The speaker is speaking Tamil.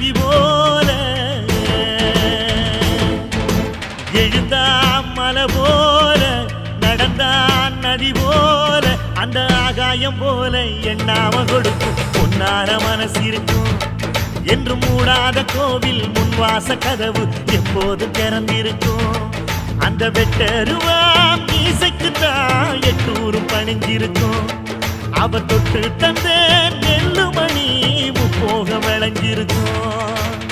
நதி போல. எழுந்தா மலை போல நடந்தான் நதி போல அந்த ஆகாயம் போல எண்ணாம கொடுக்கும். பொன்னார மனசு இருக்கும். என்று மூடாத கோவில் முன்வாச கதவு எப்போது திறந்திருக்கும்? அந்த வெட்டருவாம் மீசைக்கு தான் எட்டூரும் பணிஞ்சிருக்கும் அவ தொட்டு தந்தேன் நெல்லு